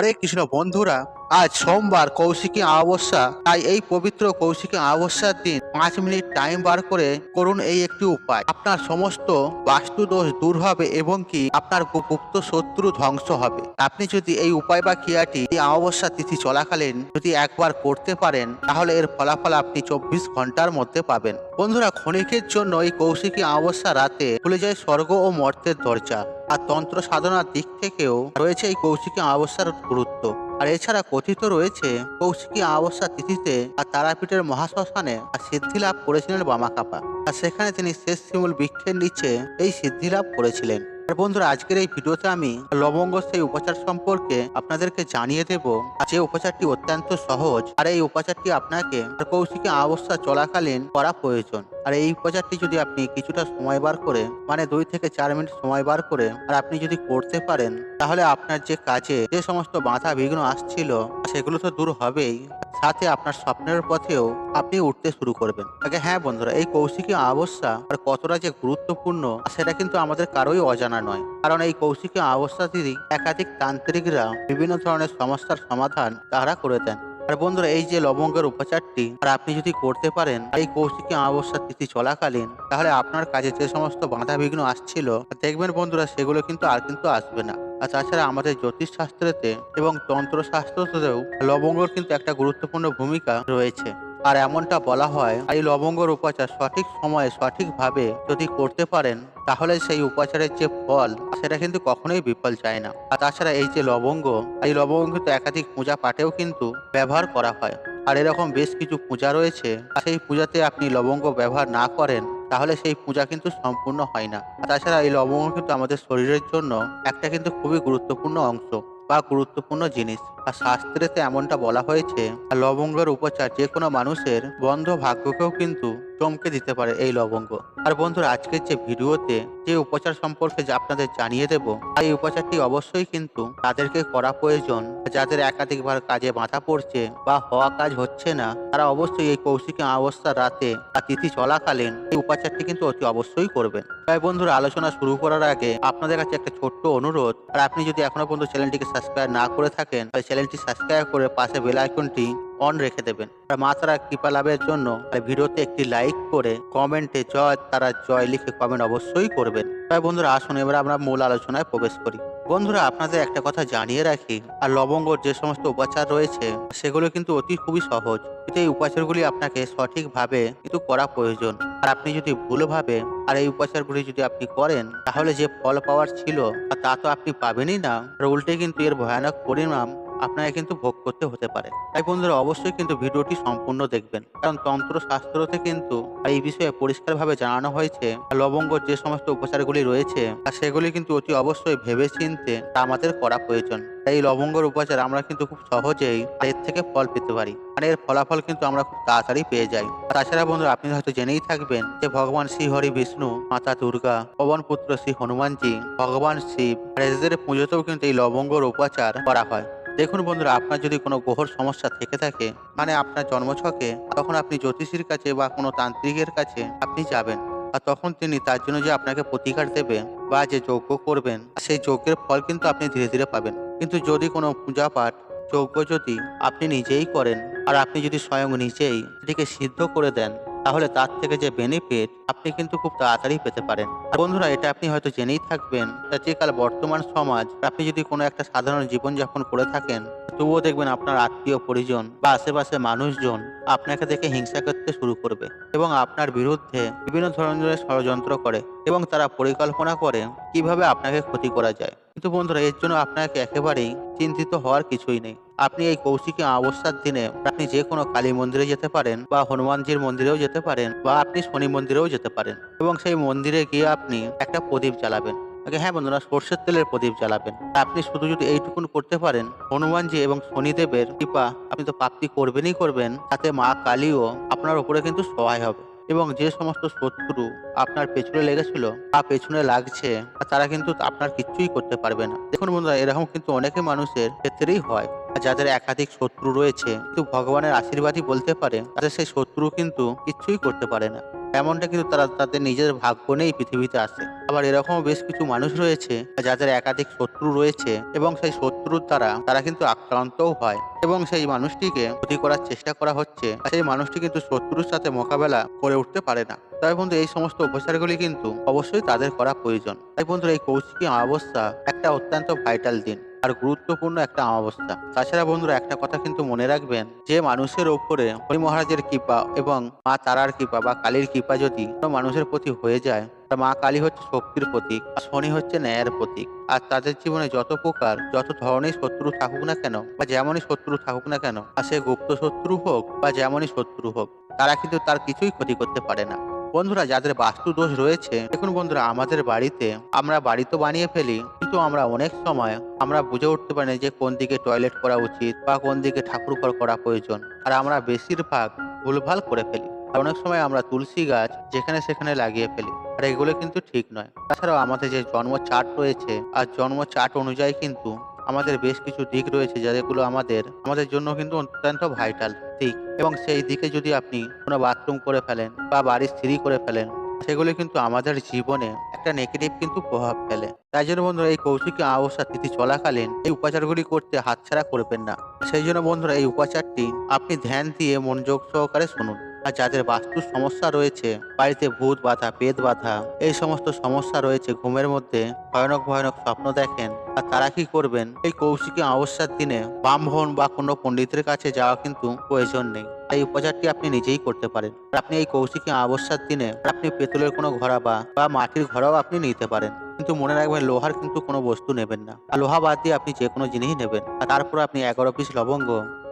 হরে কৃষ্ণ বন্ধুরা, আজ সোমবার কৌশিকী অমাবস্যা, তাই এই পবিত্র কৌশিকী অমাবস্যার দিন পাঁচ মিনিট টাইম বার করে করুন এই একটি উপায়। আপনার সমস্ত বাস্তু দোষ দূর হবে এবং কি আপনার গুপ্ত শত্রু ধ্বংস হবে। আপনি যদি এই উপায় বা ক্রিয়াটি এই অমাবস্যা তিথি চলাকালীন যদি একবার করতে পারেন, তাহলে এর ফলাফল আপনি চব্বিশ ঘণ্টার মধ্যে পাবেন। বন্ধুরা, ক্ষণিকের জন্য এই কৌশিকী অমাবস্যা রাতে খুলে যায় স্বর্গ ও মর্তের দরজা। আর তন্ত্র সাধনার দিক থেকেও রয়েছে এই কৌশিকী অমাবস্যার গুরুত্ব। আর এছাড়া কথিত রয়েছে, কৌশিকী অমাবস্যা তিথিতে আর তারাপীঠের মহাশ্মশানে আর সিদ্ধি লাভ করেছিলেন বামাকাপা। আর সেখানে তিনি শেষ শিমুল বৃক্ষের নিচে এই সিদ্ধি লাভ করেছিলেন। আর বন্ধুরা, আজকের এই ভিডিওতে আমি লবঙ্গ সেই উপচার সম্পর্কে আপনাদেরকে জানিয়ে দেব। যে উপচারটি অত্যন্ত সহজ, আর এই উপচারটি আপনাকে কৌশিকী অবস্থা চলাকালীন করা প্রয়োজন। আর এই উপচারটি যদি আপনি কিছুটা সময় বার করে মানে দুই থেকে চার মিনিট সময় বার করে, আর আপনি যদি করতে পারেন, তাহলে আপনার যে কাজে যে সমস্ত বাধা বিঘ্ন আসছিল, সেগুলো তো দূর হবেই। সাথে আপনার স্বপ্নের পথেও আপনি উঠতে শুরু করবেন। আগে হ্যাঁ বন্ধুরা, এই কৌশিকী অবস্থা আর কতটা যে গুরুত্বপূর্ণ, সেটা কিন্তু আমাদের কারোই অজানা নয়। কারণ এই কৌশিকী অবস্থাতেই একাধিক তান্ত্রিকরা বিভিন্ন ধরনের সমস্যার সমাধান তারা করে দেন আর বন্ধুরা, এই যে লবঙ্গের উপচারটি, আর আপনি যদি করতে পারেন এই কৌশিকী অমাবস্যা তিথি চলাকালীন, তাহলে আপনার কাজে যে সমস্ত বাধা বিঘ্ন আসছিল, দেখবেন বন্ধুরা, সেগুলো কিন্তু আর কিন্তু আসবে না। আর তাছাড়া আমাদের জ্যোতিষ শাস্ত্রেতে এবং তন্ত্র শাস্ত্রতেও লবঙ্গর কিন্তু একটা গুরুত্বপূর্ণ ভূমিকা রয়েছে। আর এমনটা বলা হয় এই লবঙ্গর উপাচার সঠিক সময়ে সঠিকভাবে যদি করতে পারেন তাহলে সেই উপাচারের যে ফল, সেটা কিন্তু কখনোই বিফল চায় না। আর তাছাড়া এই যে লবঙ্গ, এই লবঙ্গ কিন্তু একাধিক পূজা পাঠেও কিন্তু ব্যবহার করা হয়। আর এরকম বেশ কিছু পূজা রয়েছে, আর সেই পূজাতে আপনি লবঙ্গ ব্যবহার না করেন, তাহলে সেই পূজা কিন্তু সম্পূর্ণ হয় না। তাছাড়া এই লবঙ্গ কিন্তু আমাদের শরীরের জন্য একটা কিন্তু খুবই গুরুত্বপূর্ণ অংশ। বা গুরুত্বপূর্ণ জিনিস। আর শাস্ত্রেতে এমনটা বলা হয়েছে, আর লবঙ্গের উপচার যে কোনো মানুষের বন্ধ ভাগ্যকেও কিন্তু চমকে দিতে পারে এই লবঙ্গ। আর বন্ধুরা, আজকের যে ভিডিওতে যে উপচার সম্পর্কে যে আপনাদের জানিয়ে দেব, আর এই উপচারটি অবশ্যই কিন্তু তাদেরকে করা প্রয়োজন। যাদের একাধিকবার কাজে বাধা পড়ছে বা হওয়া কাজ হচ্ছে না, তারা অবশ্যই এই কৌশিকী অবস্থার রাতে বা তিথি চলাকালীন এই উপাচারটি কিন্তু অতি অবশ্যই করবেন। তাই বন্ধুরা, আলোচনা শুরু করার আগে আপনাদের কাছে একটা ছোট্ট অনুরোধ। আর আপনি যদি এখনও পর্যন্ত চ্যানেলটিকে সাবস্ক্রাইব না করে থাকেন, তাহলে চ্যানেলটি সাবস্ক্রাইব করে পাশে বেল আইকনটি অন রেখে দেবেন। আর মা তারা কৃপা লাভের জন্য ভিডিওতে একটি লাইক করে কমেন্টে জয় তারা জয় লিখে কমেন্ট অবশ্যই করবেন। তাই বন্ধুরা, আসুন এবার আমরা মূল আলোচনায় প্রবেশ করি। বন্ধুরা, আপনাদের একটা কথা জানিয়ে রাখি, আর লবঙ্গর যে সমস্ত উপাচার রয়েছে, সেগুলো কিন্তু অতি খুবই সহজ। কিন্তু এই উপাচারগুলি আপনাকে সঠিকভাবে কিন্তু করা প্রয়োজন। আর আপনি যদি ভুলভাবে আর এই উপাচারগুলি যদি আপনি করেন, তাহলে যে ফল পাওয়ার ছিল, তা তো আপনি পাবেনই না। আর উল্টে কিন্তু এর ভয়ানক পরিণাম আপনাকে কিন্তু ভোগ করতে হতে পারে। তাই বন্ধুরা, অবশ্যই কিন্তু ভিডিওটি সম্পূর্ণ দেখবেন। কারণ তন্ত্র শাস্ত্রতে কিন্তু এই বিষয়ে পরিষ্কারভাবে জানানো হয়েছে, আর লবঙ্গর যে সমস্ত উপচারগুলি রয়েছে, আর সেগুলি কিন্তু অতি অবশ্যই ভেবে চিনতে তা আমাদের করা প্রয়োজন। তাই এই লবঙ্গর উপাচার আমরা কিন্তু খুব সহজেই এর থেকে ফল পেতে পারি, আর এর ফলাফল কিন্তু আমরা খুব তাড়াতাড়ি পেয়ে যাই। তাছাড়া বন্ধুরা, আপনি হয়তো জেনেই থাকবেন যে ভগবান শ্রী হরি বিষ্ণু, মাতা দুর্গা পবন পুত্র শ্রী হনুমানজি, ভগবান শিব, আর এদের পুজোতেও কিন্তু এই লবঙ্গর উপাচার করা হয়। দেখুন বন্ধুরা, আপনার যদি কোনো গ্রহর সমস্যা থেকে থাকে মানে আপনার জন্মছকে, তখন আপনি জ্যোতিষীর কাছে বা কোনো তান্ত্রিকের কাছে আপনি যাবেন। আর তখন তিনি তার জন্য যে আপনাকে প্রতিকার দেবে বা যে যজ্ঞ করবেন, সেই যজ্ঞের ফল কিন্তু আপনি ধীরে ধীরে পাবেন। কিন্তু যদি কোনো পূজা পাঠ, যজ্ঞ যদি আপনি নিজেই করেন, আর আপনি যদি স্বয়ং নিজেই এটিকে সিদ্ধ করে দেন তাহলে তার থেকে যে বেনিফিট আপনি কিন্তু খুব তাড়াতাড়ি পেতে পারেন। বন্ধুরা, এটা আপনি হয়তো জেনেই থাকবেন যে কাল বর্তমান সমাজ, আপনি যদি কোনো একটা সাধারণ জীবনযাপন করে থাকেন, তবুও দেখবেন আপনার আত্মীয় পরিজন বা আশেপাশে মানুষজন আপনাকে দেখে হিংসা করতে শুরু করবে এবং আপনার বিরুদ্ধে বিভিন্ন ধরনের ষড়যন্ত্র করে এবং তারা পরিকল্পনা করে কীভাবে আপনাকে ক্ষতি করা যায়। কিন্তু বন্ধুরা, এর জন্য আপনাকে একেবারেই চিন্তিত হওয়ার কিছুই নেই। আপনি এই কৌশিকী অবস্থার দিনে আপনি যে কোনো কালী মন্দিরে যেতে পারেন বা হনুমানজির মন্দিরেও যেতে পারেন বা আপনি শনি মন্দিরেও যেতে পারেন এবং সেই মন্দিরে গিয়ে আপনি একটা প্রদীপ জ্বালাবেন। আগে হ্যাঁ বন্ধুরা, সর্ষের তেলের প্রদীপ জ্বালাবেন। আপনি শুধু যদি এইটুকুন করতে পারেন, হনুমানজি এবং শনিদেবের কৃপা আপনি তো প্রাপ্তি করবেনই করবেন, তাতে মা কালীও আপনার উপরে কিন্তু সহায় হবে। এবং যে সমস্ত শত্রু আপনার পেছনে লেগেছিল বা পেছনে লাগছে তারা কিন্তু আপনার কিচ্ছুই করতে পারবে না। দেখুন বন্ধুরা, এরকম কিন্তু অনেকে মানুষের ক্ষেত্রেই হয়। যাদের একাধিক শত্রু রয়েছে, কিন্তু ভগবানের আশীর্বাদই বলতে পারে, তাদের সেই শত্রু কিন্তু কিচ্ছুই করতে পারে না। এমনটা কিন্তু তারা তাদের নিজের ভাগ্য নিয়েই পৃথিবীতে আসে। আবার এরকম বেশ কিছু মানুষ রয়েছে যাদের একাধিক শত্রু রয়েছে এবং সেই শত্রুর দ্বারা তারা কিন্তু আক্রান্তও হয় এবং সেই মানুষটিকে ক্ষতি করার চেষ্টা করা হচ্ছে। সেই মানুষটি কিন্তু শত্রুর সাথে মোকাবেলা করে উঠতে পারে না। তাই বন্ধু, এই সমস্ত উপচারগুলি কিন্তু অবশ্যই তাদের করা প্রয়োজন। তাই বন্ধু এই কৌশিকী অমাবস্যা একটা অত্যন্ত ভাইটাল দিন। আর গুরুত্বপূর্ণ একটা অমাবস্যা তাছাড়া বন্ধুরা, একটা কথা কিন্তু মনে রাখবেন, যে মানুষের ওপরে হরি মহারাজের কৃপা এবং মা তারার কৃপা বা কালীর কৃপা যদি কোনো মানুষের প্রতি হয়ে যায় মা কালী হচ্ছে শক্তির প্রতীক আর শনি হচ্ছে ন্যায়ের প্রতীক। আর তাদের জীবনে যত প্রকার, যত ধরনের শত্রু থাকুক না কেন বা যেমনই শত্রু থাকুক না কেন, আর সে গুপ্ত শত্রু হোক বা যেমনই শত্রু হোক, তারা কিন্তু তার কিছুই ক্ষতি করতে পারে না। বন্ধুরা, যাদের বাস্তু দোষ রয়েছে, দেখুন বন্ধুরা, আমাদের বাড়িতে আমরা বাড়ি তো বানিয়ে ফেলি কিন্তু আমরা অনেক সময় আমরা বুঝে উঠতে পারি যে কোন দিকে টয়লেট করা উচিত বা কোন দিকে ঠাকুর ঘর করা প্রয়োজন। আর আমরা বেশিরভাগ ভুলভাল করে ফেলি। আর অনেক সময় আমরা তুলসী গাছ যেখানে সেখানে লাগিয়ে ফেলি। আর এগুলো কিন্তু ঠিক নয়। তাছাড়াও আমাদের যে জন্ম চার্ট রয়েছে, আর জন্ম চার্ট অনুযায়ী কিন্তু আমাদের বেশ কিছু দিক রয়েছে যেগুলো আমাদের আমাদের জন্য কিন্তু অত্যন্ত ভাইটাল দিক। এবং সেই দিকে যদি আপনি কোনো বাথরুম করে ফেলেন বা বাড়ির সিঁড়ি করে ফেলেন, সেগুলি কিন্তু আমাদের জীবনে একটা নেগেটিভ কিন্তু প্রভাব ফেলে। তাই জন্য বন্ধুরা এই কৌশিকী অবস্থা তিথি চলাকালীন এই উপাচারগুলি করতে হাতছাড়া করবেন না। সেই জন্য বন্ধুরা এই উপাচারটি আপনি ধ্যান দিয়ে মনোযোগ সহকারে শুনুন। আর যাদের বাস্তুর সমস্যা রয়েছে, বাড়িতে ভূত বাধা পেট বাধা, এই সমস্ত সমস্যা রয়েছে ঘুমের মধ্যে, ভয়ানক ভয়ানক স্বপ্ন দেখেন, আর তারা কি করবেন? এই কৌশিকী অমাবস্যার দিনে ব্রাহ্মণ বা কোনো পণ্ডিতের কাছে যাওয়া কিন্তু প্রয়োজন নেই। এই উপচারটি আপনি নিজেই করতে পারেন। আপনি এই কৌশিকী অমাবস্যার দিনে আপনি পেতলের কোনো ঘোড়া বা মাটির ঘোড়াও আপনি নিতে পারেন। কিন্তু মনে রাখবেন, লোহার কিন্তু কোনো বস্তু নেবেন না। আর লোহা বাদ দিয়ে আপনি যে কোনো জিনিস নেবেন। আর তারপর আপনি এগারো পিস লবঙ্গ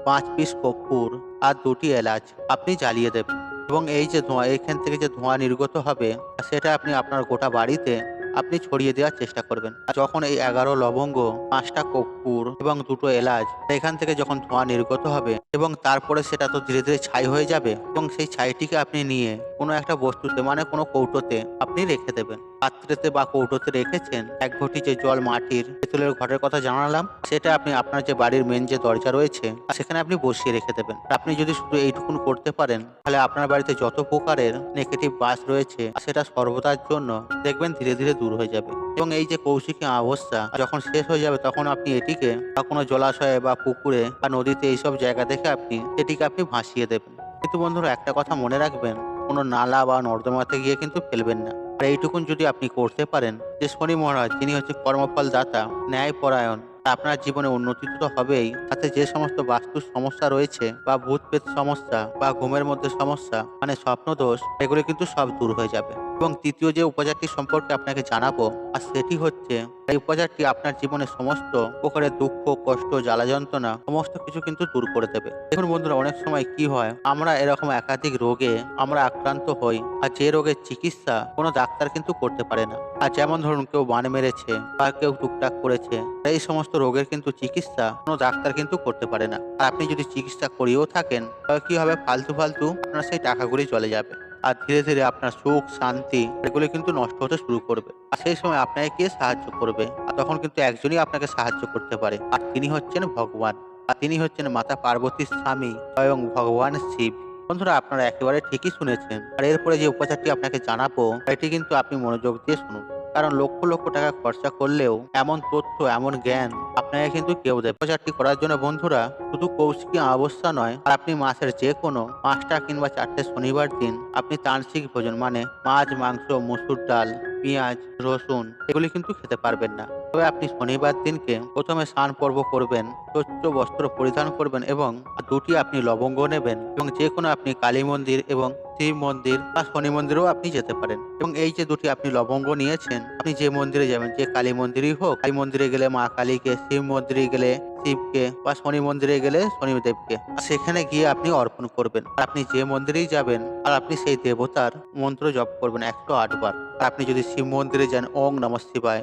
পাঁচ পিস কর্পূর আর দুটি এলাচ আপনি জ্বালিয়ে দেবেন। এবং এই যে ধোঁয়া, এখান থেকে যে ধোঁয়া নির্গত হবে সেটা আপনি আপনার গোটা বাড়িতে আপনি ছড়িয়ে দেওয়ার চেষ্টা করবেন। যখন এই এগারো লবঙ্গ, পাঁচটা কর্পূর এবং দুটো এলাচ, এখান থেকে যখন ধোঁয়া নির্গত হবে এবং তারপরে সেটা তো ধীরে ধীরে ছাই হয়ে যাবে এবং সেই ছাইটিকে আপনি নিয়ে কোনো একটা বস্তুতে মানে কোনো কৌটোতে আপনি রেখে দেবেন। পাত্রেতে বা কৌটোতে রেখেছেন, এক ঘটি যে জল মাটির পেতলের ঘরের কথা জানালাম, সেটা আপনি আপনার যে বাড়ির মেন যে দরজা রয়েছে, সেখানে আপনি বসিয়ে রেখে দেবেন। আপনি যদি শুধু এইটুকুন করতে পারেন, তাহলে আপনার বাড়িতে যত প্রকারের নেগেটিভ বাস রয়েছে, সেটা সর্বদার জন্য দেখবেন ধীরে ধীরে দূর হয়ে যাবে। এবং এই যে কৌশিকী অবস্থা, যখন শেষ হয়ে যাবে, তখন আপনি এটিকে বা কোনো জলাশয়ে বা পুকুরে বা নদীতে এইসব জায়গা দেখে আপনি এটিকে আপনি ভাসিয়ে দেবেন। কিন্তু বন্ধুরা, একটা কথা মনে রাখবেন, কোনো নালা বা নর্দমাতে গিয়ে কিন্তু ফেলবেন না। আর এইটুকুন যদি আপনি করতে পারেন যে শনি মহারাজ, তিনি হচ্ছে কর্মফল দাতা ন্যায়পরায়ণ পরায়ণ আপনার জীবনে উন্নতি তো হবেই। সাথে যে সমস্ত বাস্তুর সমস্যা রয়েছে, বা ভূত পেত সমস্যা, বা ঘুমের মধ্যে সমস্যা মানে স্বপ্ন দোষ এগুলো কিন্তু সব দূর হয়ে যাবে। এবং তৃতীয় যে উপচারটি সম্পর্কে আপনাকে জানাব, আর সেটি হচ্ছে, এই উপচারটি আপনার জীবনে সমস্ত প্রকারের দুঃখ, কষ্ট জ্বালা যন্ত্রণা সমস্ত কিছু কিন্তু দূর করে দেবে। দেখুন বন্ধুরা, অনেক সময় কি হয়, আমরা এরকম একাধিক রোগে আমরা আক্রান্ত হই, আর যে রোগের চিকিৎসা কোনো ডাক্তার কিন্তু করতে পারে না। আর যেমন ধরুন, কেউ বান মেরেছে বা কেউ টুকটাক করেছে, এই সমস্ত রোগের কিন্তু চিকিৎসা কোনো ডাক্তার কিন্তু করতে পারে না। আর আপনি যদি চিকিৎসা করিয়েও থাকেন তবে কি হবে? ফালতু ফালতু আপনার সেই টাকাগুলি চলে যাবে। আর ধীরে ধীরে আপনার সুখ, শান্তি, এগুলো কিন্তু নষ্ট হতে শুরু করবে। আর সেই সময় আপনাকে কে সাহায্য করবে? আর তখন কিন্তু একজনই আপনাকে সাহায্য করতে পারে। আর তিনি হচ্ছেন ভগবান। আর তিনি হচ্ছেন মাতা পার্বতীর স্বামী এবং ভগবান শিব। বন্ধুরা, আপনারা একেবারে ঠিকই শুনেছেন। আর এরপরে যে উপচারটি আপনাকে জানাব এটি কিন্তু আপনি মনোযোগ দিয়ে শুনুন। কারণ লক্ষ লক্ষ টাকা খরচা করলেও এমন তথ্য, এমন জ্ঞান আপনাকে কিন্তু কেউ দেয়। প্রচারটি করার জন্য বন্ধুরা, শুধু কৌশিকী অবস্থা নয়, আর আপনি মাসের যে কোনো পাঁচটা কিংবা চারটে শনিবার দিন আপনি তান্ত্রিক ভোজন মানে মাছ, মাংস, মসুর ডাল, পেঁয়াজ, রসুন, এগুলি কিন্তু খেতে পারবেন না। তবে আপনি শনিবার দিনকে প্রথমে স্নান পর্ব করবেন, স্বচ্ছ বস্ত্র পরিধান করবেন এবং দুটি আপনি লবঙ্গ নেবেন এবং যে কোনো আপনি কালী মন্দির এবং শিব মন্দির বা শনি মন্দিরেও আপনি যেতে পারেন। এবং এই যে দুটি আপনি লবঙ্গ নিয়েছেন, আপনি যে মন্দিরে যাবেন, যে কালী মন্দিরই হোক, কালী মন্দিরে গেলে মা কালীকে, শিব মন্দিরে গেলে শিবকে বা শনি মন্দিরে গেলে শনিদেবকে। সেখানে গিয়ে আপনি অর্পণ করবেন। আর আপনি যে মন্দিরেই যাবেন, আর আপনি সেই দেবতার মন্ত্র জপ করবেন একশো আটবার। আর আপনি যদি শিব মন্দিরে যান, ওং নম শিবায়।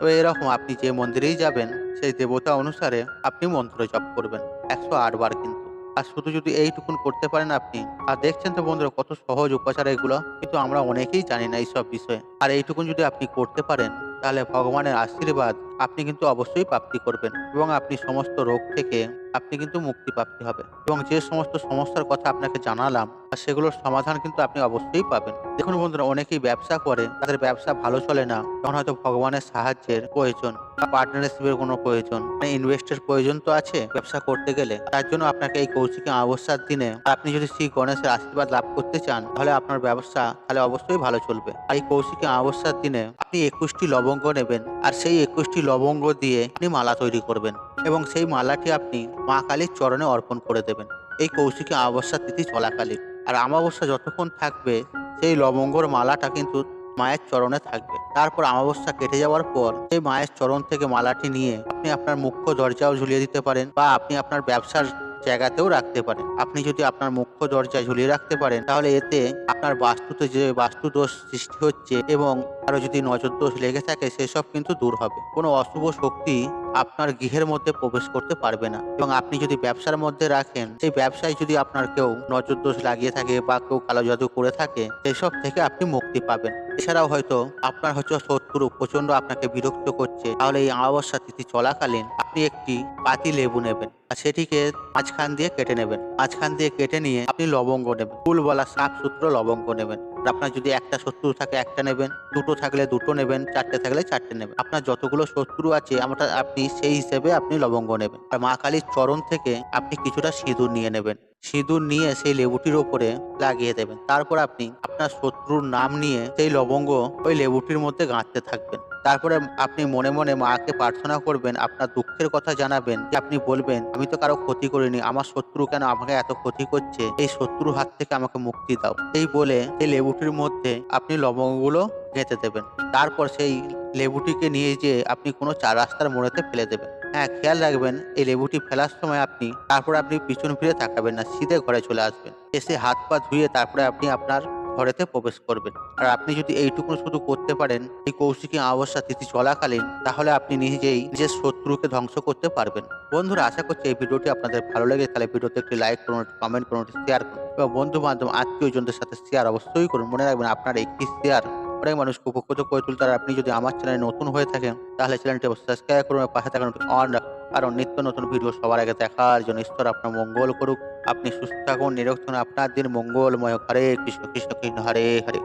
তো এরকম আপনি যে মন্দিরেই যাবেন, সেই দেবতা অনুসারে আপনি মন্ত্র জপ করবেন। একশো আটবার কিন্তু। আর শুধু যদি এইটুকুন করতে পারেন আপনি। আর দেখছেন তো বন্ধুরা কত সহজ উপাচার এগুলো। কিন্তু আমরা অনেকেই জানি না এইসব বিষয়ে। আর এইটুকুন যদি আপনি করতে পারেন তাহলে ভগবানের আশীর্বাদ আপনি কিন্তু অবশ্যই প্রাপ্তি করবেন এবং আপনি সমস্ত রোগ থেকে আপনি কিন্তু মুক্তি প্রাপ্তি হবে এবং যে সমস্ত সমস্যার কথা আপনাকে জানালাম সেগুলোর সমাধান কিন্তু আপনি অবশ্যই পাবেন। দেখুন বন্ধুরা, অনেকেই ব্যবসা করে, তাদের ব্যবসা ভালো চলে না, তখন হয়তো ভগবানের সাহায্যের প্রয়োজন বা পার্টনারশিপের কোনো প্রয়োজন মানে ইনভেস্টের প্রয়োজন তো আছে ব্যবসা করতে গেলে। তার জন্য আপনাকে এই কৌশিকী অমাবস্যার দিনে আপনি যদি শ্রী গণেশের আশীর্বাদ লাভ করতে চান, তাহলে আপনার ব্যবসা তাহলে অবশ্যই ভালো চলবে। আর এই কৌশিকী অমাবস্যার দিনে আপনি একুশটি লবঙ্গ নেবেন আর সেই একুশটি লবঙ্গ দিয়ে আপনি মালা তৈরি করবেন এবং সেই মালাটি আপনি মা কালীর চরণে অর্পণ করে দেবেন। এই কৌশিকী অমাবস্যা তিথি চলাকালীন। আর অমাবস্যা যতক্ষণ থাকবে, সেই লবঙ্গর মালাটা কিন্তু মায়ের চরণে থাকবে। তারপর অমাবস্যা কেটে যাওয়ার পর সেই মায়ের চরণ থেকে মালাটি নিয়ে আপনি আপনার মুখ্য দরজাও ঝুলিয়ে দিতে পারেন বা আপনি আপনার ব্যবসার জায়গাতেও রাখতে পারেন। আপনি যদি আপনার মুখ্য দরজা ঝুলিয়ে রাখতে পারেন, তাহলে এতে আপনার বাস্তুতে যে বাস্তু দোষ সৃষ্টি হচ্ছে এবং আরও যদি নজর দোষ লেগে থাকে, সেসব কিন্তু দূর হবে। কোনো অশুভ শক্তি আপনার গৃহের মধ্যে প্রবেশ করতে পারবে না। এবং আপনি যদি ব্যবসার মধ্যে রাখেন, সেই ব্যবসায় যদি আপনার কেউ নজর দোষ লাগিয়ে থাকে বা কেউ কালো জাদু করে থাকে, সেসব থেকে আপনি মুক্তি পাবেন। এছাড়াও হয়তো আপনার হয়তো শত্রু প্রচণ্ড আপনাকে বিরক্ত করছে। তাহলে এই অমাবস্যা তিথি চলাকালীন আপনি একটি পাতি লেবু নেবেন আর সেটিকে মাঝখান দিয়ে কেটে নেবেন। মাঝখান দিয়ে কেটে নিয়ে আপনি লবঙ্গ নেবেন। ফুল বলা সাপ সূত্র লবঙ্গ নেবেন। আপনার যদি একটা শত্রু থাকে, একটা নেবেন, দুটো থাকলে দুটো নেবেন, চারটে থাকলে চারটে নেবেন। আপনার যতগুলো শত্রু আছে, আমরা আপনি সেই হিসেবে আপনি লবঙ্গ নেবেন। আর মা কালীর চরণ থেকে আপনি কিছুটা সিঁদুর নিয়ে নেবেন। সিঁদুর নিয়ে সেই লেবুটির ওপরে লাগিয়ে দেবেন। তারপর আপনি আপনার শত্রুর নাম নিয়ে সেই লবঙ্গ ওই লেবুটির মধ্যে গাঁথতে থাকবেন। তারপরে আপনি মনে মনে মাকে প্রার্থনা করবেন, আপনার দুঃখের কথা জানাবেন যে আপনি বলবেন, আমি তো কারও ক্ষতি করিনি, আমার শত্রু কেন আমাকে এত ক্ষতি করছে? এই শত্রুর হাত থেকে আমাকে মুক্তি দাও। এই বলে সেই লেবুটির মধ্যে আপনি লবঙ্গগুলো গেঁথে দেবেন। তারপর সেই লেবুটিকে নিয়ে যে আপনি কোনো চার রাস্তার মোড়েতে ফেলে দেবেন। হ্যাঁ খেয়াল রাখবেন, এই লেবুটি ফেলার সময় আপনি, তারপর আপনি পিছন ফিরে তাকাবেন না, সিধে ঘরে চলে আসবেন। এসে হাত পা ধুয়ে তারপরে আপনি আপনার ঘরেতে প্রবেশ করবেন। আর আপনি যদি এইটুকু শুধু করতে পারেন, এই কৌশিকী অমাবস্যা তিথি চলাকালীন, তাহলে আপনি নিজেই নিজের শত্রুকে ধ্বংস করতে পারবেন। বন্ধুরা, আশা করছি এই ভিডিওটি আপনাদের ভালো লাগে, তাহলে ভিডিওতে একটি লাইক করুন কমেন্ট করুন শেয়ার করুন। এবং বন্ধু বান্ধব আত্মীয় জনদের সাথে শেয়ার অবশ্যই করুন। মনে রাখবেন, আপনার একটি শেয়ার অনেক মানুষকে উপকৃত করে তুলতে আর আপনি যদি আমার চ্যানেলে নতুন হয়ে থাকেন, তাহলে চ্যানেলটি অবশ্যই সাবস্ক্রাইব করুন পাশে থাকুন অন কারণ নিত্য নতুন ভিডিও সবার আগে দেখার জন্য ঈশ্বর আপনার মঙ্গল করুক। আপনি সুস্থ থাকুন নিরক্ষণ আপনার দিন মঙ্গলময় হরে কৃষ্ণ কৃষ্ণ কৃষ্ণ, হরে হরে।